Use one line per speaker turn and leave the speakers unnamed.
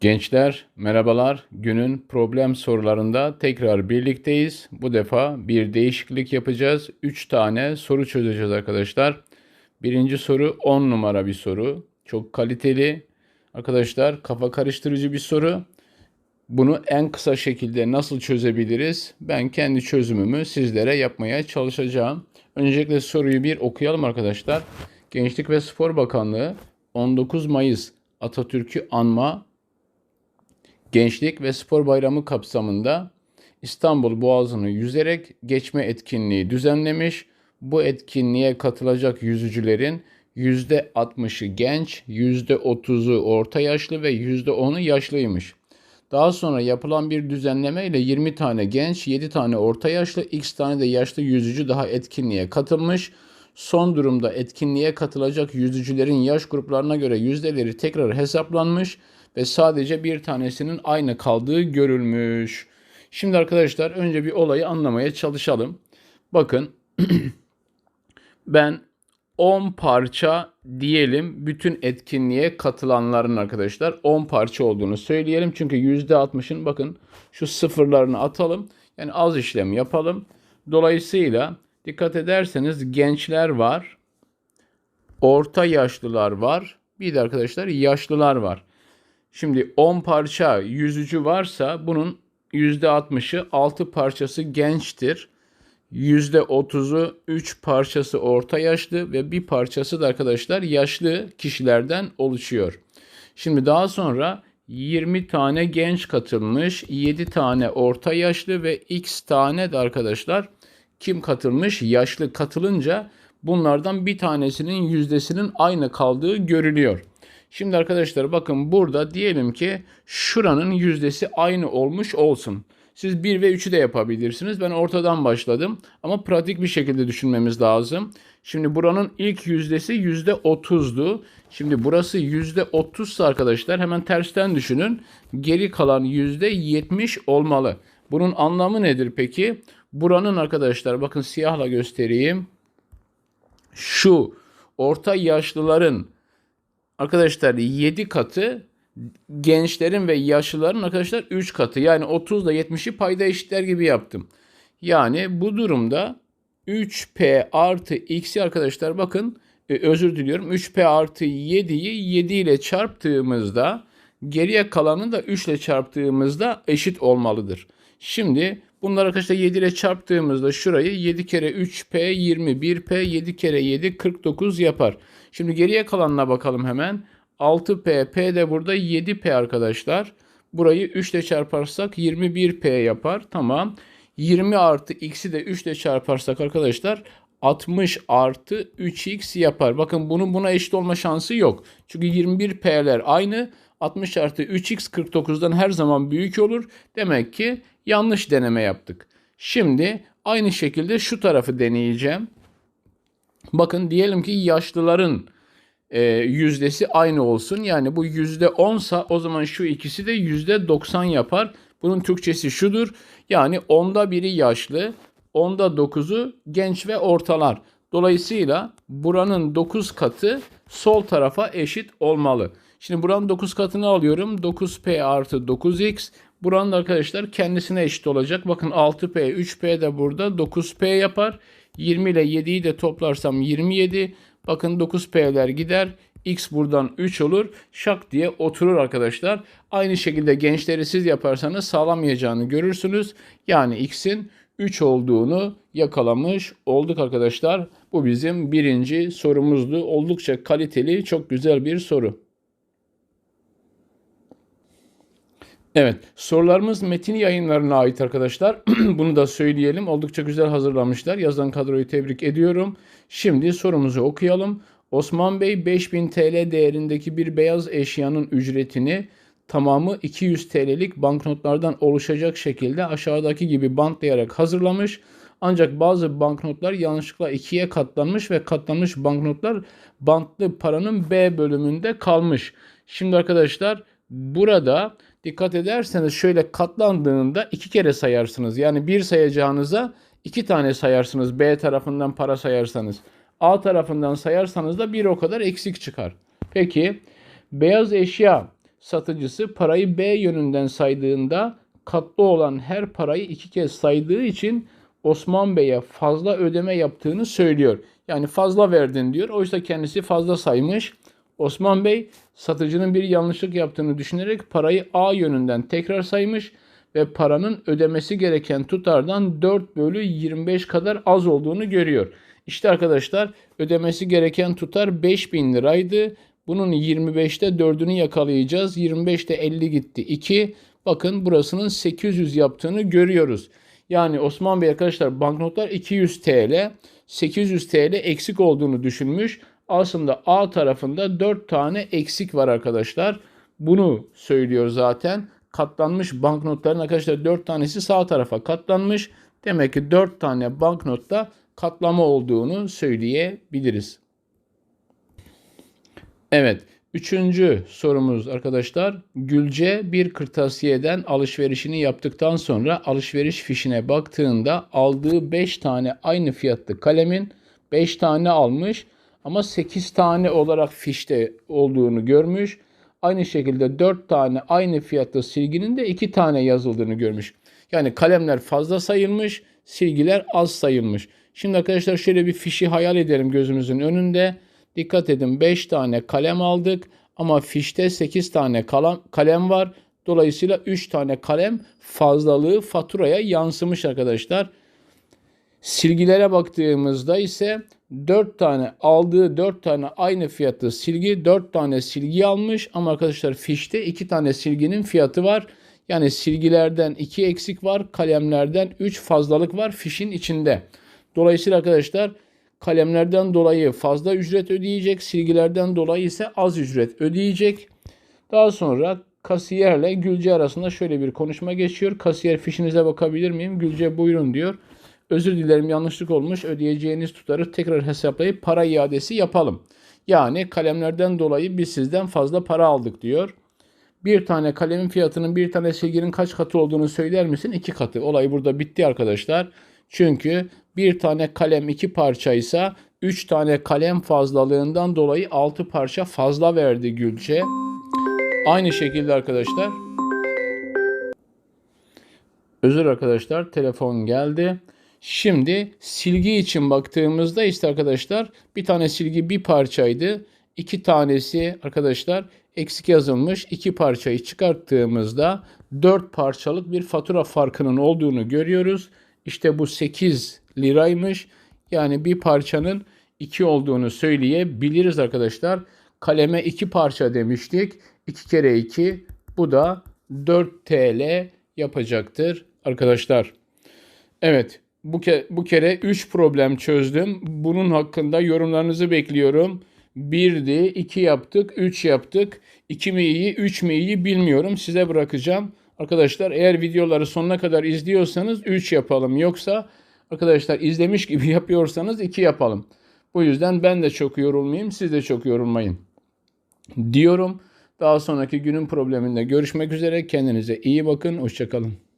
Gençler merhabalar. Günün problem sorularında tekrar birlikteyiz. Bu defa bir değişiklik yapacağız. 3 tane soru çözeceğiz arkadaşlar. Birinci soru 10 numara bir soru. Çok kaliteli. Arkadaşlar kafa karıştırıcı bir soru. Bunu en kısa şekilde nasıl çözebiliriz? Ben kendi çözümümü sizlere yapmaya çalışacağım. Öncelikle soruyu bir okuyalım arkadaşlar. Gençlik ve Spor Bakanlığı 19 Mayıs Atatürk'ü anma Gençlik ve Spor Bayramı kapsamında İstanbul Boğazı'nı yüzerek geçme etkinliği düzenlemiş. Bu etkinliğe katılacak yüzücülerin %60'ı genç, %30'u orta yaşlı ve %10'u yaşlıymış. Daha sonra yapılan bir düzenleme ile 20 tane genç, 7 tane orta yaşlı, x tane de yaşlı yüzücü daha etkinliğe katılmış. Son durumda etkinliğe katılacak yüzücülerin yaş gruplarına göre yüzdeleri tekrar hesaplanmış ve sadece bir tanesinin aynı kaldığı görülmüş. Şimdi arkadaşlar önce bir olayı anlamaya çalışalım. Bakın ben 10 parça diyelim bütün etkinliğe katılanların arkadaşlar 10 parça olduğunu söyleyelim. Çünkü %60'ın bakın şu sıfırlarını atalım. Yani az işlem yapalım. Dolayısıyla dikkat ederseniz gençler var. Orta yaşlılar var. Bir de arkadaşlar yaşlılar var. Şimdi 10 parça yüzücü varsa bunun %60'ı 6 parçası gençtir. %30'u 3 parçası orta yaşlı ve bir parçası da arkadaşlar yaşlı kişilerden oluşuyor. Şimdi daha sonra 20 tane genç katılmış, 7 tane orta yaşlı ve x tane de arkadaşlar kim katılmış? Yaşlı katılınca bunlardan bir tanesinin yüzdesinin aynı kaldığı görülüyor. Şimdi arkadaşlar bakın burada diyelim ki şuranın yüzdesi aynı olmuş olsun. Siz 1 ve 3'ü de yapabilirsiniz. Ben ortadan başladım ama pratik bir şekilde düşünmemiz lazım. Şimdi buranın ilk yüzdesi yüzde 30'du. Şimdi burası yüzde 30'sa arkadaşlar hemen tersten düşünün. Geri kalan yüzde 70 olmalı. Bunun anlamı nedir peki? Buranın arkadaşlar bakın siyahla göstereyim. Şu orta yaşlıların arkadaşlar 7 katı gençlerin ve yaşlıların arkadaşlar 3 katı. Yani 30 ile 70'i payda eşitler gibi yaptım. Yani bu durumda 3P artı X'i arkadaşlar bakın e, özür diliyorum 3P artı 7'yi 7 ile çarptığımızda geriye kalanı da 3 ile çarptığımızda eşit olmalıdır. Şimdi bunları arkadaşlar 7 ile çarptığımızda şurayı 7 kere 3P 21P 7 kere 7 49 yapar. Şimdi geriye kalanına bakalım hemen. 6P, P de burada 7P arkadaşlar. Burayı 3 ile çarparsak 21P yapar. Tamam. 20 artı x'i de 3 ile çarparsak arkadaşlar 60 artı 3x yapar. Bakın bunun buna eşit olma şansı yok. Çünkü 21P'ler aynı. 60 artı 3x 49'dan her zaman büyük olur. Demek ki yanlış deneme yaptık. Şimdi aynı şekilde şu tarafı deneyeceğim. Bakın diyelim ki yaşlıların e, yüzdesi aynı olsun. Yani bu yüzde onsa o zaman şu ikisi de yüzde doksan yapar. Bunun Türkçesi şudur. Yani onda biri yaşlı, onda dokuzu genç ve ortalar. Dolayısıyla buranın 9 katı sol tarafa eşit olmalı. Şimdi buranın 9 katını alıyorum. 9p artı 9x. Buranın arkadaşlar kendisine eşit olacak. Bakın 6p, 3p de burada 9p yapar. 20 ile 7'yi de toplarsam 27. Bakın 9P'ler gider. X buradan 3 olur. Şak diye oturur arkadaşlar. Aynı şekilde gençleri siz yaparsanız sağlamayacağını görürsünüz. Yani X'in 3 olduğunu yakalamış olduk arkadaşlar. Bu bizim birinci sorumuzdu. Oldukça kaliteli, çok güzel bir soru. Evet, sorularımız metin yayınlarına ait arkadaşlar. Bunu da söyleyelim. Oldukça güzel hazırlamışlar. Yazan kadroyu tebrik ediyorum. Şimdi sorumuzu okuyalım. Osman Bey 5000 TL değerindeki bir beyaz eşyanın ücretini tamamı 200 TL'lik banknotlardan oluşacak şekilde aşağıdaki gibi bantlayarak hazırlamış. Ancak bazı banknotlar yanlışlıkla ikiye katlanmış ve katlanmış banknotlar bantlı paranın B bölümünde kalmış. Şimdi arkadaşlar burada dikkat ederseniz şöyle katlandığında iki kere sayarsınız. Yani bir sayacağınıza iki tane sayarsınız B tarafından para sayarsanız. A tarafından sayarsanız da bir o kadar eksik çıkar. Peki beyaz eşya satıcısı parayı B yönünden saydığında katlı olan her parayı iki kez saydığı için Osman Bey'e fazla ödeme yaptığını söylüyor. Yani fazla verdin diyor. Oysa kendisi fazla saymış. Osman Bey satıcının bir yanlışlık yaptığını düşünerek parayı A yönünden tekrar saymış ve paranın ödemesi gereken tutardan 4 bölü 25 kadar az olduğunu görüyor. İşte arkadaşlar ödemesi gereken tutar 5000 liraydı. Bunun 25'te 4'ünü yakalayacağız. 25'te 50 gitti 2. Bakın burasının 800 yaptığını görüyoruz. Yani Osman Bey arkadaşlar banknotlar 200 TL, 800 TL eksik olduğunu düşünmüş. Aslında A tarafında 4 tane eksik var arkadaşlar. Bunu söylüyor zaten. Katlanmış banknotların arkadaşlar 4 tanesi sağ tarafa katlanmış. Demek ki 4 tane banknotta katlama olduğunu söyleyebiliriz. Evet. Üçüncü sorumuz arkadaşlar. Gülce bir kırtasiyeden alışverişini yaptıktan sonra alışveriş fişine baktığında aldığı 5 tane aynı fiyatlı kalemin 5 tane almış ama 8 tane olarak fişte olduğunu görmüş. Aynı şekilde 4 tane aynı fiyatlı silginin de 2 tane yazıldığını görmüş. Yani kalemler fazla sayılmış, silgiler az sayılmış. Şimdi arkadaşlar şöyle bir fişi hayal edelim gözümüzün önünde. Dikkat edin 5 tane kalem aldık ama fişte 8 tane kalem var. Dolayısıyla 3 tane kalem fazlalığı faturaya yansımış arkadaşlar. Silgilere baktığımızda ise 4 tane aldığı 4 tane aynı fiyatlı silgi 4 tane silgi almış ama arkadaşlar fişte 2 tane silginin fiyatı var. Yani silgilerden 2 eksik var, kalemlerden 3 fazlalık var fişin içinde. Dolayısıyla arkadaşlar kalemlerden dolayı fazla ücret ödeyecek, silgilerden dolayı ise az ücret ödeyecek. Daha sonra kasiyerle Gülce arasında şöyle bir konuşma geçiyor. Kasiyer fişinize bakabilir miyim? Gülce buyurun diyor. Özür dilerim yanlışlık olmuş. Ödeyeceğiniz tutarı tekrar hesaplayıp para iadesi yapalım. Yani kalemlerden dolayı biz sizden fazla para aldık diyor. Bir tane kalemin fiyatının bir tane silginin kaç katı olduğunu söyler misin? İki katı. Olay burada bitti arkadaşlar. Çünkü bir tane kalem iki parçaysa üç tane kalem fazlalığından dolayı altı parça fazla verdi Gülce. Aynı şekilde arkadaşlar. Özür arkadaşlar telefon geldi. Şimdi silgi için baktığımızda işte arkadaşlar bir tane silgi bir parçaydı. İki tanesi arkadaşlar eksik yazılmış. iki parçayı çıkarttığımızda dört parçalık bir fatura farkının olduğunu görüyoruz. İşte bu 8 liraymış. Yani bir parçanın 2 olduğunu söyleyebiliriz arkadaşlar. Kaleme 2 parça demiştik. 2 kere 2 bu da 4 TL yapacaktır arkadaşlar. Evet bu, ke bu kere 3 problem çözdüm. Bunun hakkında yorumlarınızı bekliyorum. 1'di, 2 yaptık, 3 yaptık. 2 mi iyi, 3 mi iyi bilmiyorum. Size bırakacağım. Arkadaşlar eğer videoları sonuna kadar izliyorsanız 3 yapalım. Yoksa arkadaşlar izlemiş gibi yapıyorsanız 2 yapalım. Bu yüzden ben de çok yorulmayayım, siz de çok yorulmayın. Diyorum. Daha sonraki günün probleminde görüşmek üzere. Kendinize iyi bakın. Hoşçakalın.